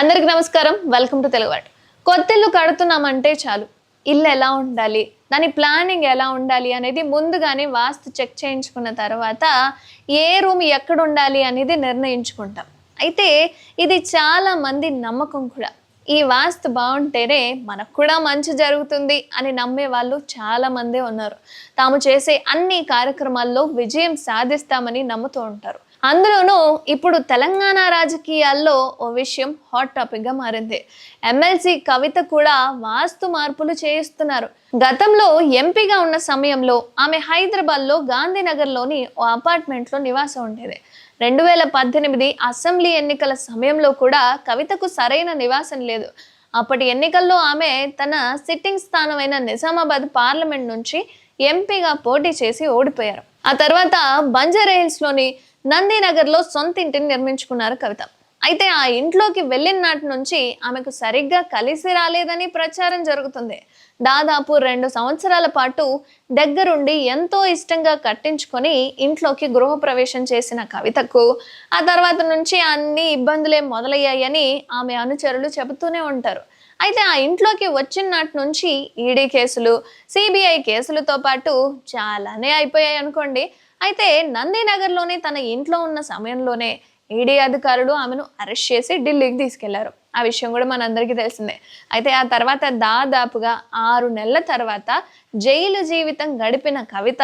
అందరికి నమస్కారం. Welcome to తెలుగువాడు కొత్తిల్లు కడుతున్నామంటే చాలు. ఇల్లు ఎలా ఉండాలి? దాని ప్లానింగ్ ఎలా ఉండాలి అనేది ముందుగానే వాస్తు చెక్ చేయించుకున్న తర్వాత ఏ రూమ్ ఎక్కడ ఉండాలి అనేది నిర్ణయించుకుంటాం. అయితే ఇది చాలా మంది నమ్మకం కూడా. ఈ వాస్తు బాగుంటేనే మనకు కూడా మంచి జరుగుతుంది అని నమ్మే వాళ్ళు చాలా మందే ఉన్నారు. తాము చేసే అన్ని కార్యక్రమాల్లో విజయం సాధిస్తామని నమ్ముతూ ఉంటారు. అందులోనూ ఇప్పుడు తెలంగాణ రాజకీయాల్లో ఓ విషయం హాట్ టాపిక్గా మారింది. ఎమ్మెల్సీ కవిత కూడా వాస్తు మార్పులు చేయిస్తున్నారు. గతంలో ఎంపీగా ఉన్న సమయంలో ఆమె హైదరాబాద్లో గాంధీనగర్లోని ఓ అపార్ట్మెంట్లో నివాసం ఉండేది. రెండు వేల పద్దెనిమిది అసెంబ్లీ ఎన్నికల సమయంలో కూడా కవితకు సరైన నివాసం లేదు. అప్పటి ఎన్నికల్లో ఆమె తన సిట్టింగ్ స్థానమైన నిజామాబాద్ పార్లమెంట్ నుంచి ఎంపీగా పోటీ చేసి ఓడిపోయారు. ఆ తర్వాత బంజారా హిల్స్లోని నందినగర్లో సొంత ఇంటిని నిర్మించుకున్నారు కవిత. అయితే ఆ ఇంట్లోకి వెళ్ళిన నాటి నుంచి ఆమెకు సరిగ్గా కలిసి రాలేదని ప్రచారం జరుగుతుంది. దాదాపు రెండు సంవత్సరాల పాటు దగ్గరుండి ఎంతో ఇష్టంగా కట్టించుకొని ఇంట్లోకి గృహప్రవేశం చేసిన కవితకు ఆ తర్వాత నుంచి అన్ని ఇబ్బందులే మొదలయ్యాయని ఆమె అనుచరులు చెబుతూనే ఉంటారు. అయితే ఆ ఇంట్లోకి వచ్చినట్టు నుంచి ఈడీ కేసులు సిబిఐ కేసులతో పాటు చాలానే అయిపోయాయి అనుకోండి. అయితే నందీనగర్లోనే తన ఇంట్లో ఉన్న సమయంలోనే ఈడీ అధికారులు ఆమెను అరెస్ట్ చేసి ఢిల్లీకి తీసుకెళ్ళారు. ఆ విషయం కూడా మనందరికీ తెలిసిందే. అయితే ఆ తర్వాత దాదాపుగా ఆరు నెలల తర్వాత జైలు జీవితం గడిపిన కవిత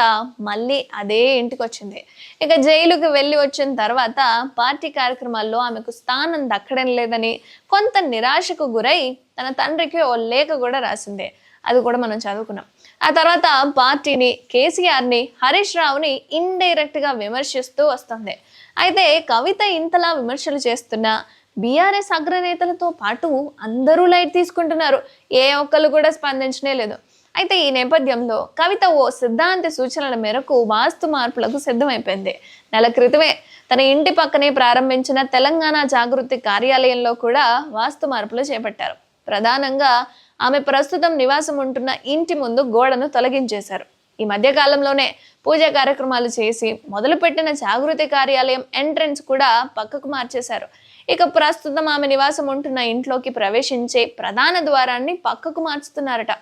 మళ్ళీ అదే ఇంటికి వచ్చింది ఇక జైలుకి వెళ్ళి వచ్చిన తర్వాత పార్టీ కార్యక్రమాల్లో ఆమెకు స్థానం దక్కడం లేదని కొంత నిరాశకు గురై తన తండ్రికి ఓ లేఖ కూడా రాసిందే. అది కూడా మనం చదువుకున్నాం. ఆ తర్వాత పార్టీని కేసీఆర్ని హరీష్ రావుని ఇండైరెక్ట్గా విమర్శిస్తూ వస్తుంది. అయితే కవిత ఇంతలా విమర్శలు చేస్తున్నా బీఆర్ఎస్ అగ్రనేతలతో పాటు అందరూ లైట్ తీసుకుంటున్నారు. ఏ ఒక్కరు కూడా స్పందించనే లేదు. అయితే ఈ నేపథ్యంలో కవిత ఓ సిద్ధాంత సూచనల మేరకు వాస్తు మార్పులకు సిద్ధమైపోయింది. నెల క్రితమే తన ఇంటి పక్కనే ప్రారంభించిన తెలంగాణ జాగృతి కార్యాలయంలో కూడా వాస్తు మార్పులు చేపట్టారు. ప్రధానంగా ఆమె ప్రస్తుతం నివాసం ఉంటున్న ఇంటి ముందు గోడను తొలగించేశారు. ఈ మధ్య కాలంలోనే పూజా కార్యక్రమాలు చేసి మొదలుపెట్టిన జాగృతి కార్యాలయం ఎంట్రన్స్ కూడా పక్కకు మార్చేశారు. ఇక ప్రస్తుతం ఆమె నివాసం ఉంటున్న ఇంట్లోకి ప్రవేశించే ప్రధాన ద్వారాన్ని పక్కకు మార్చుతున్నారట.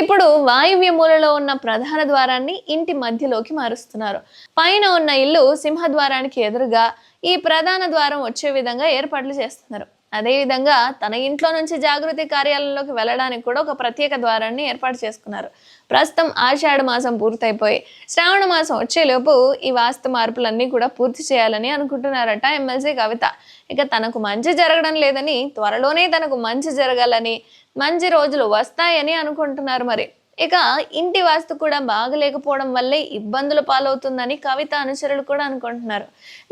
ఇప్పుడు వాయువ్య మూలలో ఉన్న ప్రధాన ద్వారాన్ని ఇంటి మధ్యలోకి మారుస్తున్నారు. పైన ఉన్న ఇల్లు సింహద్వారానికి ఎదురుగా ఈ ప్రధాన ద్వారం వచ్చే విధంగా ఏర్పాట్లు చేస్తున్నారు. అదేవిధంగా తన ఇంట్లో నుంచి జాగృతి కార్యాలయంలోకి వెళ్ళడానికి కూడా ఒక ప్రత్యేక ద్వారాన్ని ఏర్పాటు చేసుకున్నారు. ప్రస్తుతం ఆషాఢ మాసం పూర్తయిపోయి శ్రావణ మాసం వచ్చేలోపు ఈ వాస్తు మార్పులన్నీ కూడా పూర్తి చేయాలని అనుకుంటున్నారట ఎమ్మెల్సీ కవిత. ఇక తనకు మంచి జరగడం లేదని త్వరలోనే తనకు మంచి జరగాలని మంచి రోజులు వస్తాయని అనుకుంటున్నారు మరి. ఇక ఇంటి వాస్తు కూడా బాగలేకపోవడం వల్లే ఇబ్బందుల పాలవుతుందని కవిత అనుచరులు కూడా అనుకుంటున్నారు.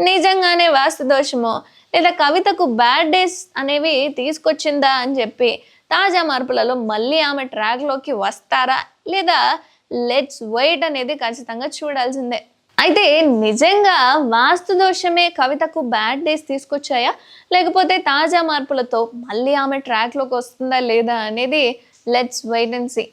నిజంగానే వాస్తు దోషమో? లేదా కవితకు బ్యాడ్ డేస్ అనేవి తీసుకొచ్చిందా అని చెప్పి తాజా మార్పులలో మళ్ళీ ఆమె ట్రాక్లోకి వస్తారా? లేదా లెట్స్ వెయిట్ అనేది ఖచ్చితంగా చూడాల్సిందే. అయితే నిజంగా వాస్తు దోషమే కవితకు బ్యాడ్ డేస్ తీసుకొచ్చాయా? లేకపోతే తాజా మార్పులతో మళ్ళీ ఆమె ట్రాక్లోకి వస్తుందా లేదా అనేది లెట్స్ వెయిట్ అండ్ సీ